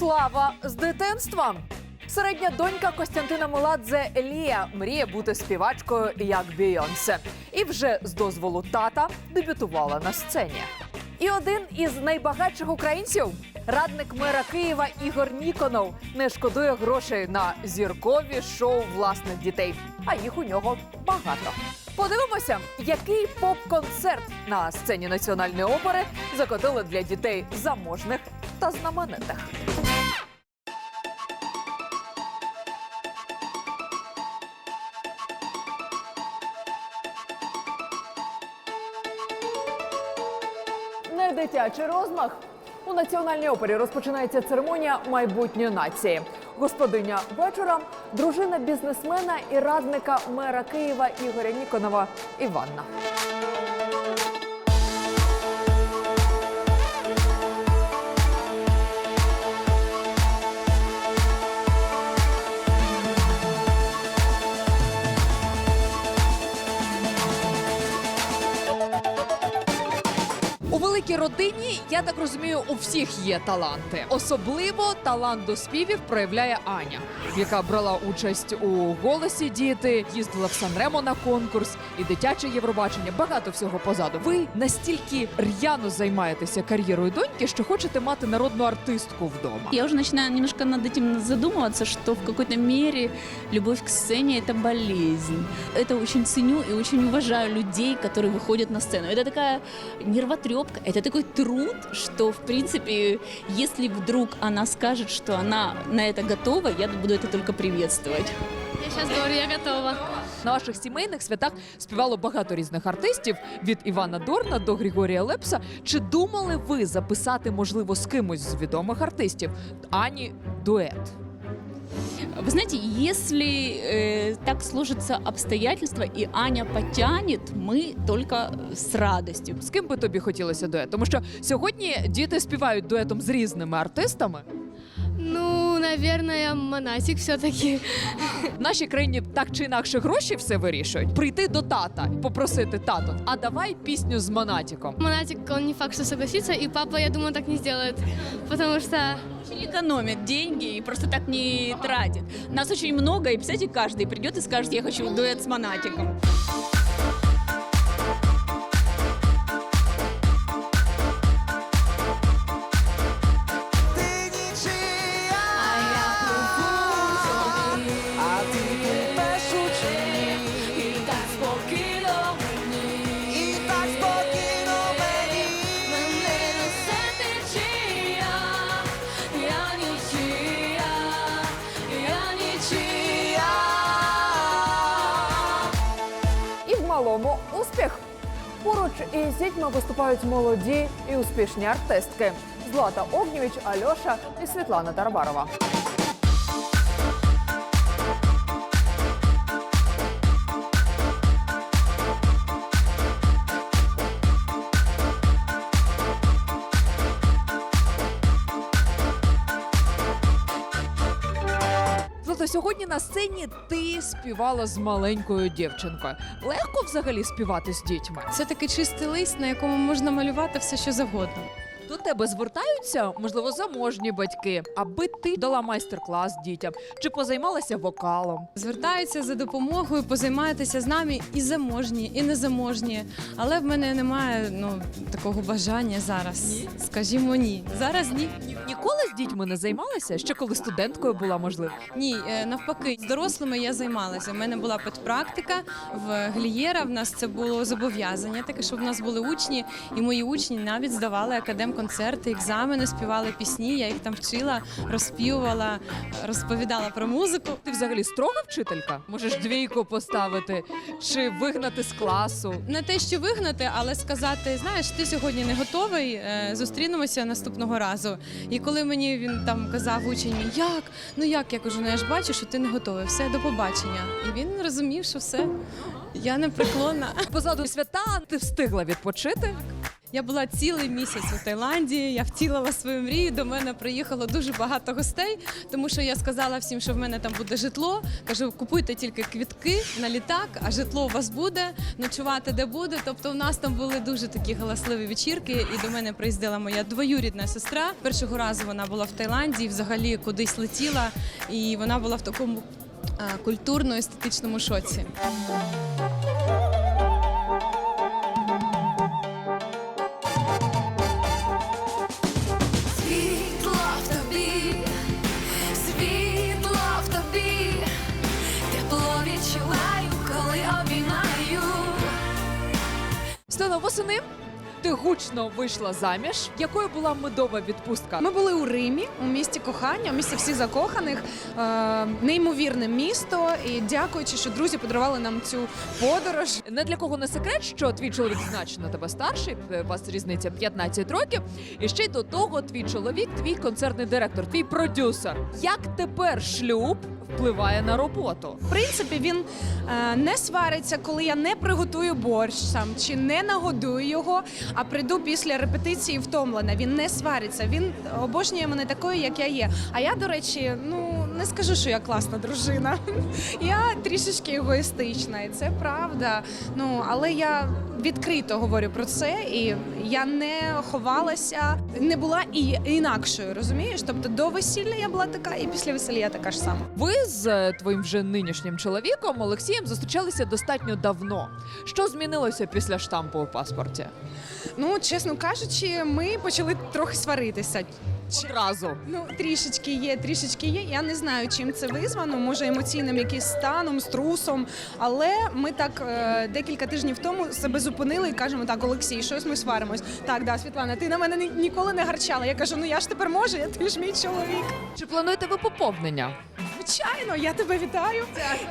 Слава з дитинства. Середня донька Костянтина Меладзе Лія мріє бути співачкою як Бійонсе. І вже з дозволу тата дебютувала на сцені. І один із найбагатших українців, радник мера Києва Ігор Ніконов, не шкодує грошей на зіркові шоу власних дітей. А їх у нього багато. Подивимося, який поп-концерт на сцені національної опери закотили для дітей заможних та знаменитих. Дитячий розмах. У національній опері розпочинається церемонія майбутньої нації. Господиня вечора, дружина бізнесмена і радника мера Києва Ігоря Ніконова Іванна. У великій родині, я так розумію, у всіх є таланти. Особливо талант до співів проявляє Аня, яка брала участь у голосі діти, їздила в Санремо на конкурс і дитяче Євробачення. Багато всього позаду. Ви настільки р'яно займаєтеся кар'єрою доньки, що хочете мати народну артистку вдома. Я уже начинаю немножко над этим задумываться, что в какой-то мере любовь к сцене – это болезнь. Это очень ценю и очень уважаю людей, которые выходят на сцену. Это такая нервотрепка, это такой труд, что, в принципе, если вдруг она скажет, что она на это готова, я буду это только приветствовать. Я сейчас говорю, я готова. На ваших сімейних святах співало багато різних артистів від Івана Дорна до Григорія Лепса. Чи думали ви записати, можливо, з кимось з відомих артистів Ані дует? Вы знаете, если э, так сложатся обстоятельства и Аня потянет, мы только с радостью. З ким би тобі хотілося дует? Тому що сьогодні діти співають дуетом з різними артистами. Ну, наверное, монатик все-таки. В нашій країні так чи інакше гроші все вирішують. Прийти до тата, попросити тато, а давай пісню з Монатіком. Монатик, он не факт, что согласится, и папа, я думаю, так не сделает. Потому что Очень экономит деньги и просто так не тратит. Нас очень много, и, представьте, каждый придет и скажет, я хочу дуэт с Монатиком. Із дітьми виступають молоді і успішні артистки. Злата Огнєвіч, Альоша і Світлана Тарабарова. Сьогодні на сцені ти співала з маленькою дівчинкою. Легко взагалі співати з дітьми. Це такий чистий лист, на якому можна малювати все, що завгодно. До тебе звертаються, можливо, заможні батьки, аби ти дала майстер-клас дітям чи позаймалася вокалом. Звертаються за допомогою, позаймайтеся з нами і заможні, і незаможні. Але в мене немає ну такого бажання зараз. Ні? Скажімо, ні. Зараз ні. Ні- Ніколи з дітьми не займалася, ще коли студенткою була можливо. Ні, е, навпаки, з дорослими я займалася. У мене була педпрактика в Глієра. В нас це було зобов'язання, таке, щоб в нас були учні, і мої учні навіть здавали академ-концерти, екзамени, співали пісні. Я їх там вчила, розпівувала, розповідала про музику. Ти взагалі строга вчителька? Можеш двійку поставити чи вигнати з класу. Не те, що вигнати, але сказати: знаєш, ти сьогодні не готовий. е, Зустрінемося наступного разу. І коли мені він там казав учень, як? Ну як я кажу, ну я ж бачу, що ти не готовий. Все, до побачення. І він розумів, що все, я непреклонна. Позаду свята ти встигла відпочити. Я була цілий місяць у Таїланді. Я втілила свою мрію. До мене приїхало дуже багато гостей, тому що я сказала всім, що в мене там буде житло. Кажу, купуйте тільки квітки на літак, а житло у вас буде, ночувати де буде. Тобто, у нас там були дуже такі галасливі вечірки, і до мене приїздила моя двоюрідна сестра. Першого разу вона була в Таїланді, взагалі кудись летіла, і вона була в такому культурно-естетичному шоці. Восени. Ти гучно вийшла заміж. Якою була медова відпустка? Ми були у Римі, у місті кохання, у місті всіх закоханих. Е, неймовірне місто. І дякуючи, що друзі подарували нам цю подорож. Не для кого не секрет, що твій чоловік значно тебе старший, е, у вас різниця 15 років. І ще й до того, твій чоловік, твій концертний директор, твій продюсер. Як тепер шлюб впливає на роботу? В принципі, він е, не свариться, коли я не приготую борщ сам чи не нагодую його, а прийду після репетиції втомлена. Він не свариться. Він обожнює мене такою, як я є. А я, до речі, ну не скажу, що я класна дружина. Я трішечки егоїстична, і це правда. Ну але я відкрито говорю про це, і я не ховалася, не була і інакшою. Розумієш? Тобто до весілля я була така, і після весілля я така ж сама. Ви з е, твоїм вже нинішнім чоловіком Олексієм зустрічалися достатньо давно. Що змінилося після штампу у паспорті? Ну, чесно кажучи, ми почали трохи сваритися. Одразу. Ну, трішечки є, трішечки є. Я не знаю, чим це визвано. Може, емоційним якимсь станом, струсом. Але ми так е, декілька тижнів тому себе зупинили і кажемо: так, Олексій, щось ми сваримось. Так, да, Світлана, ти на мене ні- ніколи не гарчала. Я кажу, ну я ж тепер можу, я ти ж мій чоловік. Чи плануєте ви поповнення? Звичайно, я тебе вітаю.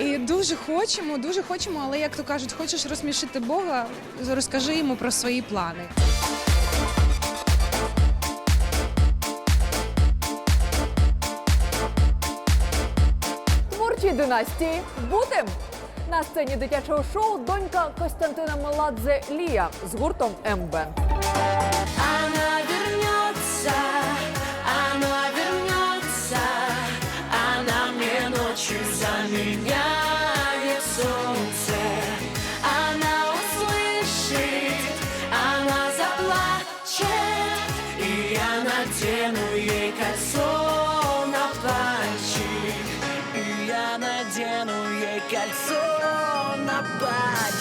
І дуже хочемо, дуже хочемо, але як то кажуть, хочеш розсмішити Бога, розкажи йому про свої плани. Династії бути на сцені дитячого шоу донька Костянтина Меладзе Лія з гуртом МБ. Кольцо на пальчик.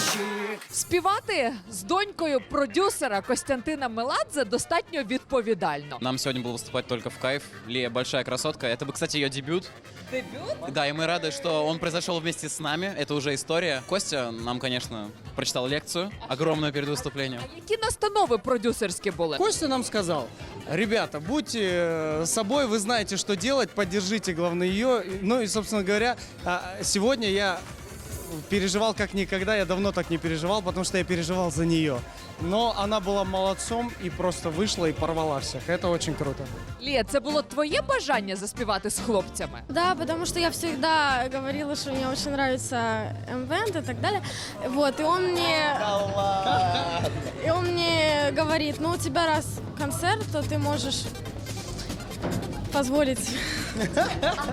Співати з донькою продюсера Костянтина Меладзе достатньо відповідально. Нам сегодня было выступать только в кайф. Лия большая красотка. Это, бы, кстати, ее дебют. Дебют? Да, и мы рады, что он произошел вместе с нами. Это уже история. Костя нам, конечно, прочитал лекцию огромную перед выступлением. Які настанови продюсерські були? Костя нам сказал, ребята, будьте э, собой, вы знаете, что делать, поддержите, главное, ее. Ну и, собственно говоря, а, сегодня я переживал как никогда, я давно так не переживал, потому что я переживал за нее. Но она была молодцом и просто вышла и порвала всех. Это очень круто. Лія, це було твоє бажання заспівати з хлопцями? Да, потому что я всегда говорила, что мне очень нравится МВНТ и так далее. Вот, и он мне... И он мне говорит, ну у тебя раз концерт, то ты можешь позволить.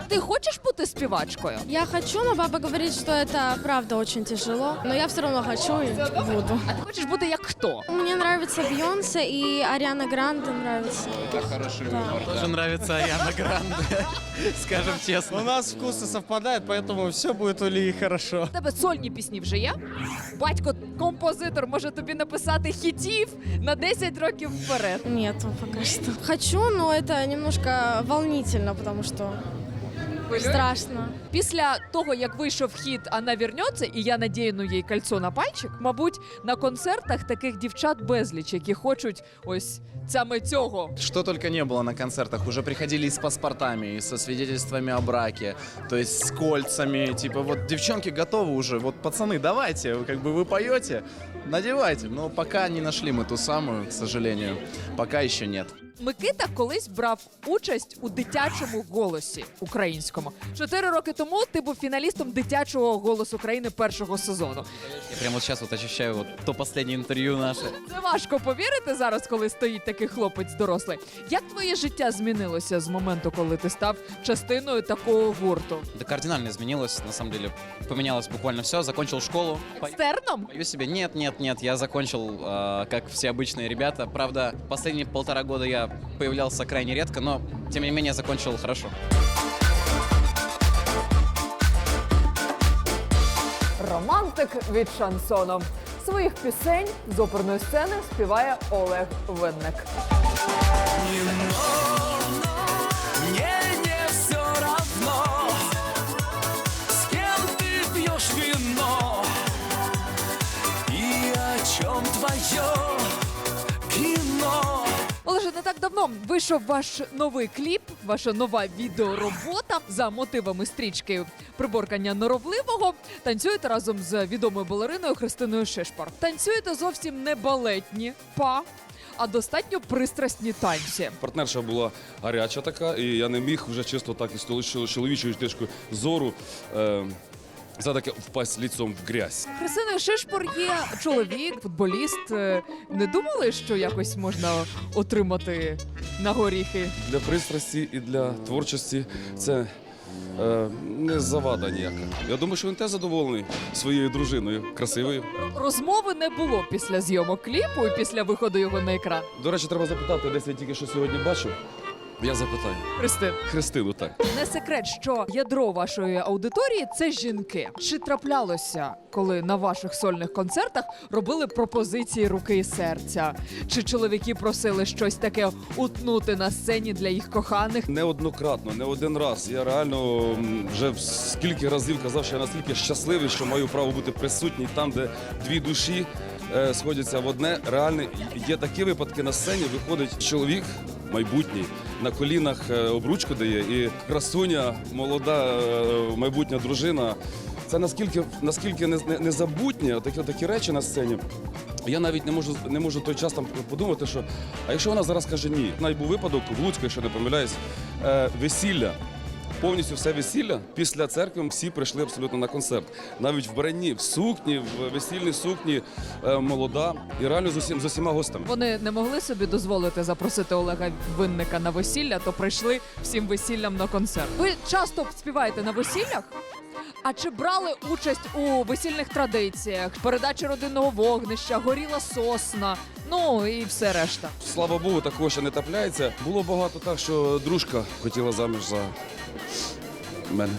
Ти хочеш бути співачкою? Я хочу, но папа говорит, что это правда очень тяжело. Но я все равно хочу и буду. А ти хочеш бути як хто? Мне нравится Бейонсе и Ариана Гранде нравится. Тоже нравится Яна Гранде, скажем У честно. нас вкусы совпадают, поэтому все будет у Лии хорошо. У тебе сольні пісні вже є? Батько, композитор, може тобі написати хітів на 10 років вперед. Нету пока что. Хочу, но это немножко волнительно, потому что страшно. Після того, як вийшов хіт «Она вернеться» і я надіяну їй кольцо на пальчик, мабуть, на концертах таких дівчат безліч, які хочуть ось саме цього. Что только не было на концертах. Уже приходили и с паспортами, и со свидетельствами о браке, то есть с кольцами. Типа, вот девчонки готовы уже. Вот, пацаны, давайте, как бы вы поете, надевайте. Но пока не нашли мы ту самую, к сожалению. Пока еще нет. Микита колись брав участь у дитячому голосі українському. Чотири роки тому ти був фіналістом дитячого голосу України першого сезону. Я прямо вот сейчас вот ощущаю вот то последнее интервью наше. Це важко повірити зараз, коли стоїть такий хлопець дорослий. Як твоє життя змінилося з моменту, коли ти став частиною такого гурту? Да кардинально изменилось, на самом деле. Поменялось буквально все. Закончил школу. По- Екстерном? Пою себе. Нет, нет, нет. Я закончил, э, как все обычные ребята. Правда, последние полтора года я появлялся крайне редко, но тем не менее закончил хорошо. Романтик від шансону. Своїх пісень з оперної сцени співає Олег Винник. Не давно вийшов ваш новий кліп, ваша нова відеоробота за мотивами стрічки приборкання норовливого. Танцюєте разом з відомою балериною Христиною Шишпар. Танцюєте зовсім не балетні па, а достатньо пристрасні танці. Партнерша була гаряча така, і я не міг вже чисто так із чоло- чоловічою точки зору е, за таке впасть ліцом в грязь. Христиною Шишпор є чоловік, футболіст. Не думали, що якось можна отримати на горіхи? Для пристрасті і для творчості це е, не завада ніяка. Я думаю, що він теж задоволений своєю дружиною, красивою. Розмови не було після зйомок кліпу і після виходу його на екран. До речі, треба запитати, десь я тільки що сьогодні бачив. Я запитаю. Христин. Христину, так. Не секрет, що ядро вашої аудиторії це жінки. Чи траплялося, коли на ваших сольних концертах робили пропозиції руки і серця? Чи чоловіки просили щось таке утнути на сцені для їх коханих? Неоднократно, не один раз. Я реально м, вже скільки разів казав, що я настільки щасливий, що маю право бути присутній там, де дві душі е, сходяться в одне. Реально є такі випадки на сцені. Виходить чоловік майбутній на колінах е, обручку дає, і красуня, молода е, майбутня дружина. Це наскільки наскільки не- не- незабутнє, такі, такі речі на сцені. Я навіть не можу не можу той час там подумати, що а якщо вона зараз каже ні, навіть був випадок в Луцьку, якщо не помиляюсь, е, весілля. Повністю все весілля після церкви всі прийшли абсолютно на концерт. Навіть в бранні, в сукні, в весільній сукні, е, молода і реально з усім з усіма гостями. Вони не могли собі дозволити запросити Олега Винника на весілля, то прийшли всім весіллям на концерт. Ви часто співаєте на весіллях? А чи брали участь у весільних традиціях, передачі родинного вогнища, горіла сосна, ну і все решта? Слава Богу, такого ще не трапляється. Було багато так, що дружка хотіла заміж за мене.